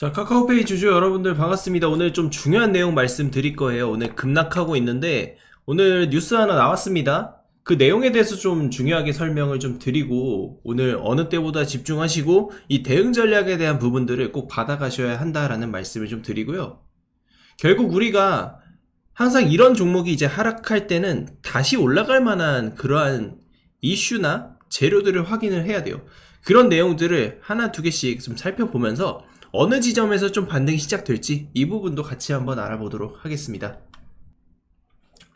자, 카카오페이 주주 여러분들 반갑습니다. 오늘 좀 중요한 내용 말씀드릴 거예요. 오늘 급락하고 있는데, 오늘 뉴스 하나 나왔습니다. 그 내용에 대해서 좀 중요하게 설명을 좀 드리고, 오늘 어느 때보다 집중하시고, 이 대응 전략에 대한 부분들을 꼭 받아가셔야 한다라는 말씀을 좀 드리고요. 결국 우리가 항상 이런 종목이 이제 하락할 때는 다시 올라갈 만한 그러한 이슈나 재료들을 확인을 해야 돼요. 그런 내용들을 하나 두 개씩 좀 살펴보면서 어느 지점에서 좀 반등이 시작될지 이 부분도 같이 한번 알아보도록 하겠습니다.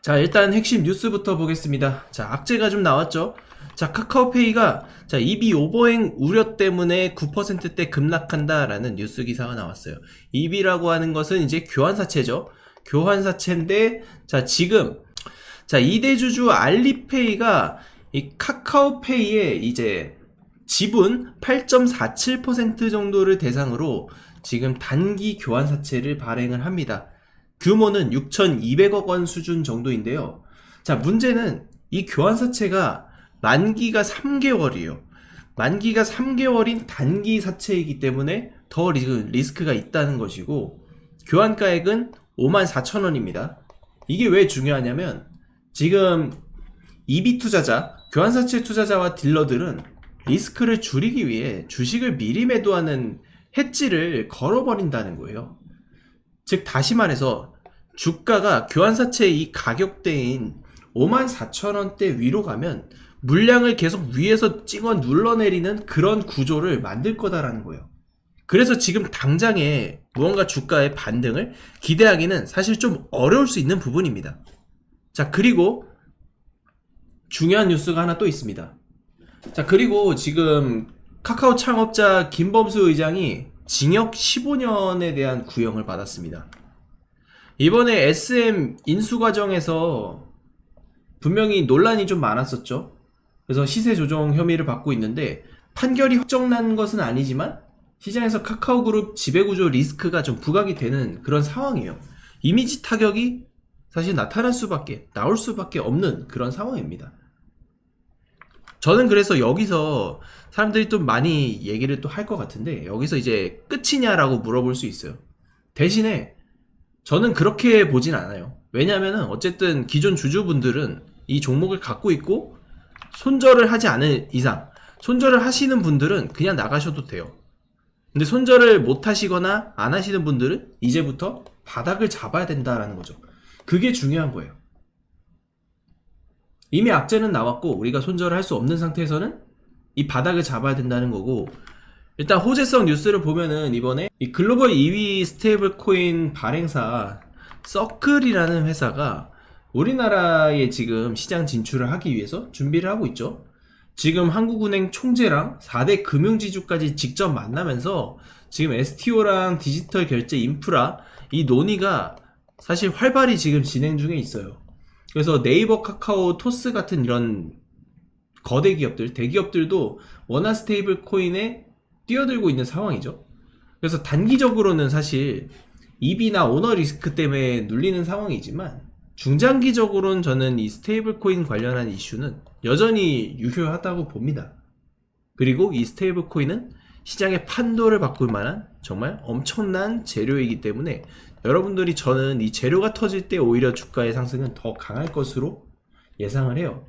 자, 일단 핵심 뉴스부터 보겠습니다. 자, 악재가 좀 나왔죠? 자, 카카오페이가 자, EB 오버행 우려 때문에 9%대 급락한다라는 뉴스 기사가 나왔어요. EB라고 하는 것은 이제 교환사채죠. 교환사채인데 자, 지금 자, 이대주주 알리페이가 이 카카오페이에 이제 지분 8.47% 정도를 대상으로 지금 단기 교환 사채를 발행을 합니다. 규모는 6,200억 원 수준 정도인데요. 자, 문제는 이 교환 사채가 만기가 3개월이에요. 만기가 3개월인 단기 사채이기 때문에 더 리- 리스크가 있다는 것이고, 교환가액은 54,000원입니다. 이게 왜 중요하냐면, 지금 EB 투자자, 교환사채 투자자와 딜러들은 리스크를 줄이기 위해 주식을 미리 매도하는 해지를 걸어버린다는 거예요. 즉, 다시 말해서 주가가 교환사채의 이 가격대인 54,000원대 위로 가면 물량을 계속 위에서 찍어 눌러내리는 그런 구조를 만들 거다라는 거예요. 그래서 지금 당장에 무언가 주가의 반등을 기대하기는 사실 좀 어려울 수 있는 부분입니다. 자, 그리고 중요한 뉴스가 하나 또 있습니다. 자, 그리고 지금 카카오 창업자 김범수 의장이 징역 15년에 대한 구형을 받았습니다. 이번에 SM 인수 과정에서 분명히 논란이 좀 많았었죠. 그래서 시세 조정 혐의를 받고 있는데 판결이 확정난 것은 아니지만 시장에서 카카오 그룹 지배구조 리스크가 좀 부각이 되는 그런 상황이에요. 이미지 타격이 사실 나타날 수밖에, 나올 수밖에 없는 그런 상황입니다. 저는 그래서 여기서 사람들이 좀 많이 얘기를 또 할 것 같은데 여기서 이제 끝이냐라고 물어볼 수 있어요. 대신에 저는 그렇게 보진 않아요. 왜냐면은 어쨌든 기존 주주분들은 이 종목을 갖고 있고 손절을 하지 않은 이상 손절을 하시는 분들은 그냥 나가셔도 돼요. 근데 손절을 못 하시거나 안 하시는 분들은 이제부터 바닥을 잡아야 된다라는 거죠. 그게 중요한 거예요. 이미 악재는 나왔고 우리가 손절을 할 수 없는 상태에서는 이 바닥을 잡아야 된다는 거고 일단 호재성 뉴스를 보면은 이번에 이 글로벌 2위 스테이블 코인 발행사 서클이라는 회사가 우리나라에 지금 시장 진출을 하기 위해서 준비를 하고 있죠. 지금 한국은행 총재랑 4대 금융지주까지 직접 만나면서 지금 STO랑 디지털 결제 인프라 이 논의가 사실 활발히 지금 진행 중에 있어요. 그래서 네이버, 카카오, 토스 같은 이런 거대 기업들, 대기업들도 원화 스테이블 코인에 뛰어들고 있는 상황이죠. 그래서 단기적으로는 사실 EB나 오너 리스크 때문에 눌리는 상황이지만 중장기적으로는 저는 이 스테이블 코인 관련한 이슈는 여전히 유효하다고 봅니다. 그리고 이 스테이블 코인은 시장의 판도를 바꿀 만한 정말 엄청난 재료이기 때문에 여러분들이 저는 이 재료가 터질 때 오히려 주가의 상승은 더 강할 것으로 예상을 해요.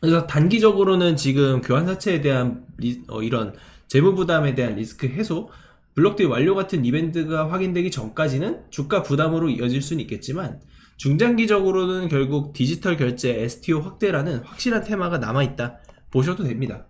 그래서 단기적으로는 지금 교환사채에 대한 리- 어, 이런 재무 부담에 대한 리스크 해소, 블록데이 완료 같은 이벤트가 확인되기 전까지는 주가 부담으로 이어질 수는 있겠지만 중장기적으로는 결국 디지털 결제 STO 확대라는 확실한 테마가 남아있다 보셔도 됩니다.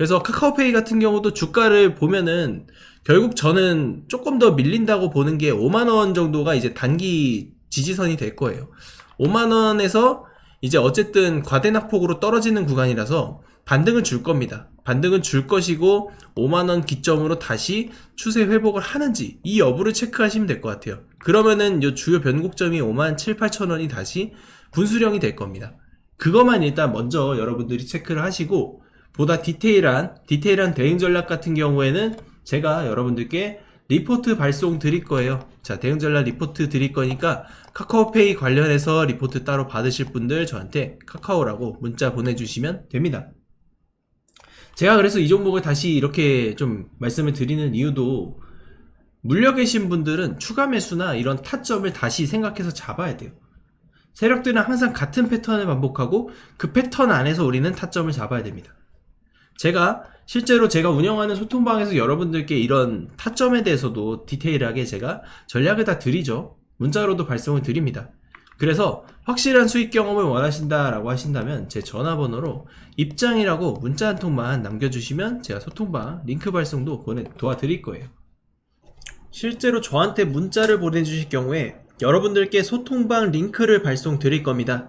그래서 카카오페이 같은 경우도 주가를 보면은 결국 저는 조금 더 밀린다고 보는 게 5만원 정도가 이제 단기 지지선이 될 거예요. 5만원에서 이제 어쨌든 과대낙폭으로 떨어지는 구간이라서 반등은 줄 겁니다. 반등은 줄 것이고 5만원 기점으로 다시 추세 회복을 하는지 이 여부를 체크하시면 될 것 같아요. 그러면은 요 주요 변곡점이 5만 7, 8천 원이 다시 분수령이 될 겁니다. 그것만 일단 먼저 여러분들이 체크를 하시고 보다 디테일한 디테일한 대응 전략 같은 경우에는 제가 여러분들께 리포트 발송 드릴 거예요. 자, 대응 전략 리포트 드릴 거니까 카카오페이 관련해서 리포트 따로 받으실 분들 저한테 카카오라고 문자 보내주시면 됩니다. 제가 그래서 이 종목을 다시 이렇게 좀 말씀을 드리는 이유도 물려 계신 분들은 추가 매수나 이런 타점을 다시 생각해서 잡아야 돼요. 세력들은 항상 같은 패턴을 반복하고 그 패턴 안에서 우리는 타점을 잡아야 됩니다. 제가 실제로 제가 운영하는 소통방에서 여러분들께 이런 타점에 대해서도 디테일하게 제가 전략을 다 드리죠. 문자로도 발송을 드립니다. 그래서 확실한 수익 경험을 원하신다라고 하신다면 제 전화번호로 입장이라고 문자 한 통만 남겨주시면 제가 소통방 링크 발송도 보내 도와드릴 거예요. 실제로 저한테 문자를 보내주실 경우에 여러분들께 소통방 링크를 발송 드릴 겁니다.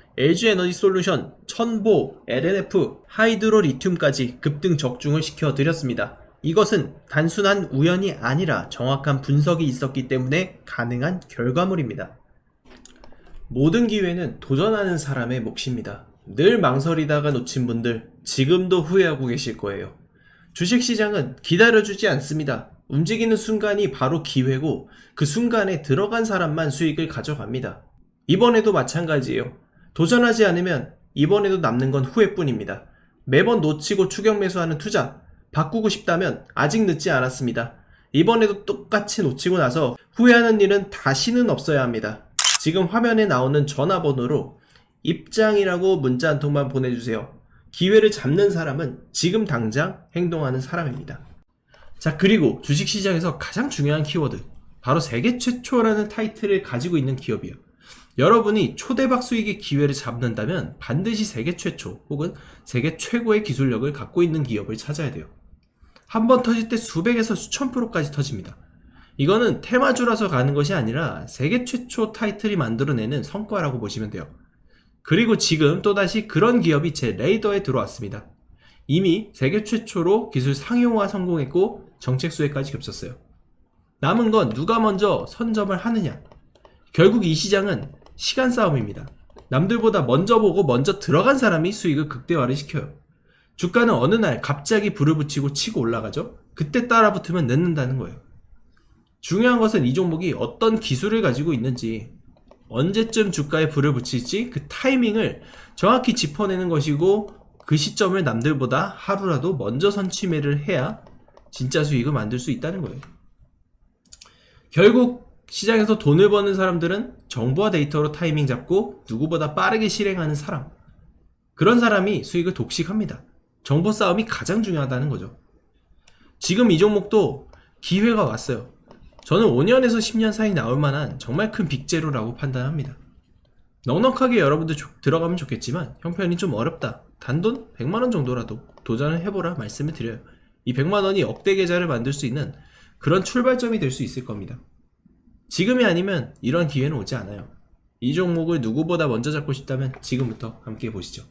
LG 에너지 솔루션, 천보, LNF, 하이드로 리튬까지 급등 적중을 시켜드렸습니다. 이것은 단순한 우연이 아니라 정확한 분석이 있었기 때문에 가능한 결과물입니다. 모든 기회는 도전하는 사람의 몫입니다. 늘 망설이다가 놓친 분들 지금도 후회하고 계실 거예요. 주식시장은 기다려주지 않습니다. 움직이는 순간이 바로 기회고 그 순간에 들어간 사람만 수익을 가져갑니다. 이번에도 마찬가지예요. 도전하지 않으면 이번에도 남는 건 후회뿐입니다. 매번 놓치고 추격 매수하는 투자 바꾸고 싶다면 아직 늦지 않았습니다. 이번에도 똑같이 놓치고 나서 후회하는 일은 다시는 없어야 합니다. 지금 화면에 나오는 전화번호로 입장이라고 문자 한 통만 보내주세요. 기회를 잡는 사람은 지금 당장 행동하는 사람입니다. 자, 그리고 주식시장에서 가장 중요한 키워드. 바로 세계 최초라는 타이틀을 가지고 있는 기업이에요. 여러분이 초대박 수익의 기회를 잡는다면 반드시 세계 최초 혹은 세계 최고의 기술력을 갖고 있는 기업을 찾아야 돼요. 한 번 터질 때 수백에서 수천 프로까지 터집니다. 이거는 테마주라서 가는 것이 아니라 세계 최초 타이틀이 만들어내는 성과라고 보시면 돼요. 그리고 지금 또다시 그런 기업이 제 레이더에 들어왔습니다. 이미 세계 최초로 기술 상용화 성공했고 정책 수혜까지 겹쳤어요. 남은 건 누가 먼저 선점을 하느냐. 결국 이 시장은 시간 싸움입니다. 남들보다 먼저 보고 먼저 들어간 사람이 수익을 극대화를 시켜요. 주가는 어느 날 갑자기 불을 붙이고 치고 올라가죠? 그때 따라 붙으면 늦는다는 거예요. 중요한 것은 이 종목이 어떤 기술을 가지고 있는지, 언제쯤 주가에 불을 붙일지 그 타이밍을 정확히 짚어내는 것이고, 그 시점을 남들보다 하루라도 먼저 선취매를 해야 진짜 수익을 만들 수 있다는 거예요. 결국 시장에서 돈을 버는 사람들은 정보와 데이터로 타이밍 잡고 누구보다 빠르게 실행하는 사람. 그런 사람이 수익을 독식합니다. 정보 싸움이 가장 중요하다는 거죠. 지금 이 종목도 기회가 왔어요. 저는 5년에서 10년 사이 나올 만한 정말 큰 빅제로라고 판단합니다. 넉넉하게 여러분들 조- 들어가면 좋겠지만 형편이 좀 어렵다. 단돈 100만원 정도라도 도전을 해보라 말씀을 드려요. 이 100만원이 억대 계좌를 만들 수 있는 그런 출발점이 될 수 있을 겁니다. 지금이 아니면 이런 기회는 오지 않아요. 이 종목을 누구보다 먼저 잡고 싶다면 지금부터 함께 보시죠.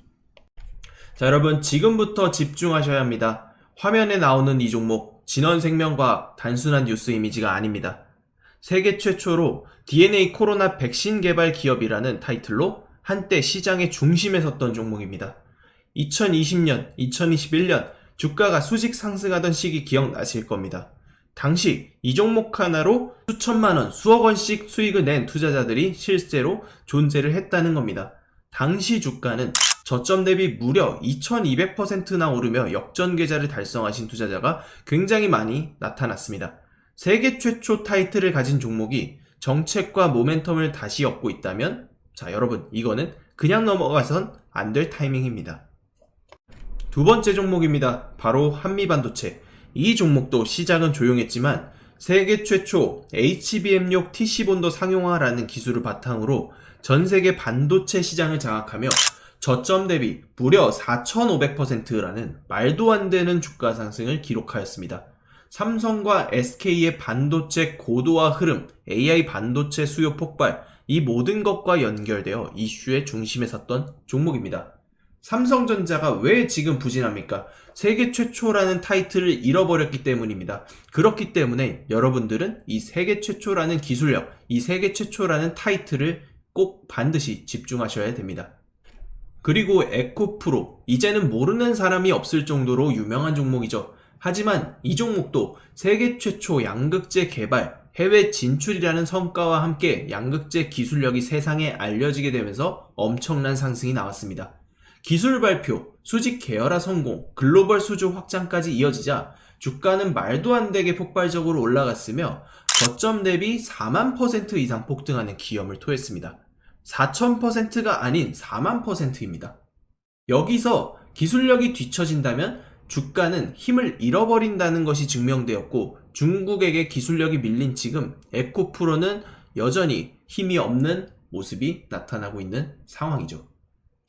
자, 여러분, 지금부터 집중하셔야 합니다. 화면에 나오는 이 종목, 진원생명과학 단순한 뉴스 이미지가 아닙니다. 세계 최초로 DNA 코로나 백신 개발 기업이라는 타이틀로 한때 시장의 중심에 섰던 종목입니다. 2020년, 2021년 주가가 수직 상승하던 시기 기억나실 겁니다. 당시 이 종목 하나로 수천만 원, 수억 원씩 수익을 낸 투자자들이 실제로 존재를 했다는 겁니다. 당시 주가는 저점 대비 무려 2200%나 오르며 역전 계좌를 달성하신 투자자가 굉장히 많이 나타났습니다. 세계 최초 타이틀을 가진 종목이 정책과 모멘텀을 다시 얻고 있다면 자 여러분 이거는 그냥 넘어가선 안 될 타이밍입니다. 두 번째 종목입니다. 바로 한미반도체. 이 종목도 시장은 조용했지만 세계 최초 HBM6 TC본도 상용화라는 기술을 바탕으로 전 세계 반도체 시장을 장악하며 저점 대비 무려 4,500%라는 말도 안 되는 주가 상승을 기록하였습니다. 삼성과 SK의 반도체 고도화 흐름, AI 반도체 수요 폭발, 이 모든 것과 연결되어 이슈의 중심에 섰던 종목입니다. 삼성전자가 왜 지금 부진합니까? 세계 최초라는 타이틀을 잃어버렸기 때문입니다. 그렇기 때문에 여러분들은 이 세계 최초라는 기술력, 이 세계 최초라는 타이틀을 꼭 반드시 집중하셔야 됩니다. 그리고 에코프로. 이제는 모르는 사람이 없을 정도로 유명한 종목이죠. 하지만 이 종목도 세계 최초 양극재 개발, 해외 진출이라는 성과와 함께 양극재 기술력이 세상에 알려지게 되면서 엄청난 상승이 나왔습니다. 기술 발표, 수직 계열화 성공, 글로벌 수주 확장까지 이어지자 주가는 말도 안 되게 폭발적으로 올라갔으며 거점 대비 4만 퍼센트 이상 폭등하는 기염을 토했습니다. 4,000%가 아닌 4만 퍼센트입니다. 여기서 기술력이 뒤처진다면 주가는 힘을 잃어버린다는 것이 증명되었고 중국에게 기술력이 밀린 지금 에코프로는 여전히 힘이 없는 모습이 나타나고 있는 상황이죠.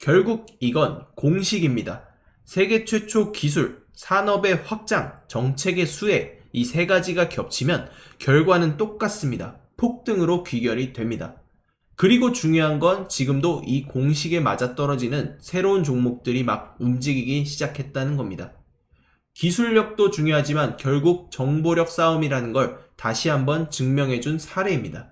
결국 이건 공식입니다. 세계 최초 기술, 산업의 확장, 정책의 수혜, 이 세 가지가 겹치면 결과는 똑같습니다. 폭등으로 귀결이 됩니다. 그리고 중요한 건 지금도 이 공식에 맞아떨어지는 새로운 종목들이 막 움직이기 시작했다는 겁니다. 기술력도 중요하지만 결국 정보력 싸움이라는 걸 다시 한번 증명해준 사례입니다.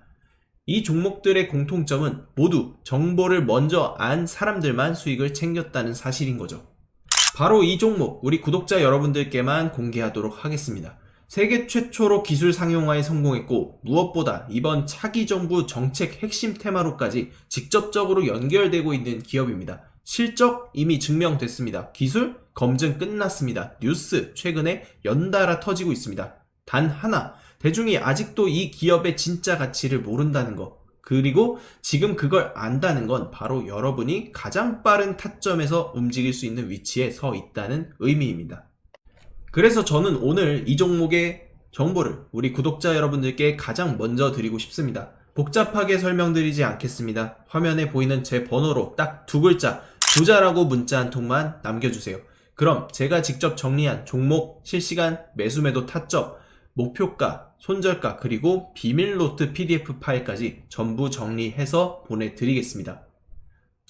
이 종목들의 공통점은 모두 정보를 먼저 안 사람들만 수익을 챙겼다는 사실인 거죠. 바로 이 종목 우리 구독자 여러분들께만 공개하도록 하겠습니다. 세계 최초로 기술 상용화에 성공했고 무엇보다 이번 차기 정부 정책 핵심 테마로까지 직접적으로 연결되고 있는 기업입니다. 실적 이미 증명됐습니다. 기술 검증 끝났습니다. 뉴스 최근에 연달아 터지고 있습니다. 단 하나 대중이 아직도 이 기업의 진짜 가치를 모른다는 것 그리고 지금 그걸 안다는 건 바로 여러분이 가장 빠른 타점에서 움직일 수 있는 위치에 서 있다는 의미입니다. 그래서 저는 오늘 이 종목의 정보를 우리 구독자 여러분들께 가장 먼저 드리고 싶습니다. 복잡하게 설명드리지 않겠습니다. 화면에 보이는 제 번호로 딱 두 글자 부자라고 문자 한 통만 남겨주세요. 그럼 제가 직접 정리한 종목, 실시간, 매수매도 타점, 목표가, 손절가, 그리고 비밀 노트 PDF 파일까지 전부 정리해서 보내드리겠습니다.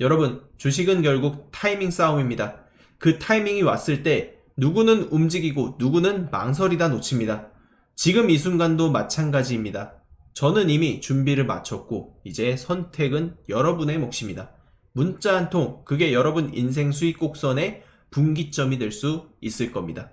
여러분, 주식은 결국 타이밍 싸움입니다. 그 타이밍이 왔을 때 누구는 움직이고 누구는 망설이다 놓칩니다. 지금 이 순간도 마찬가지입니다. 저는 이미 준비를 마쳤고 이제 선택은 여러분의 몫입니다. 문자 한 통, 그게 여러분 인생 수익 곡선의 분기점이 될 수 있을 겁니다.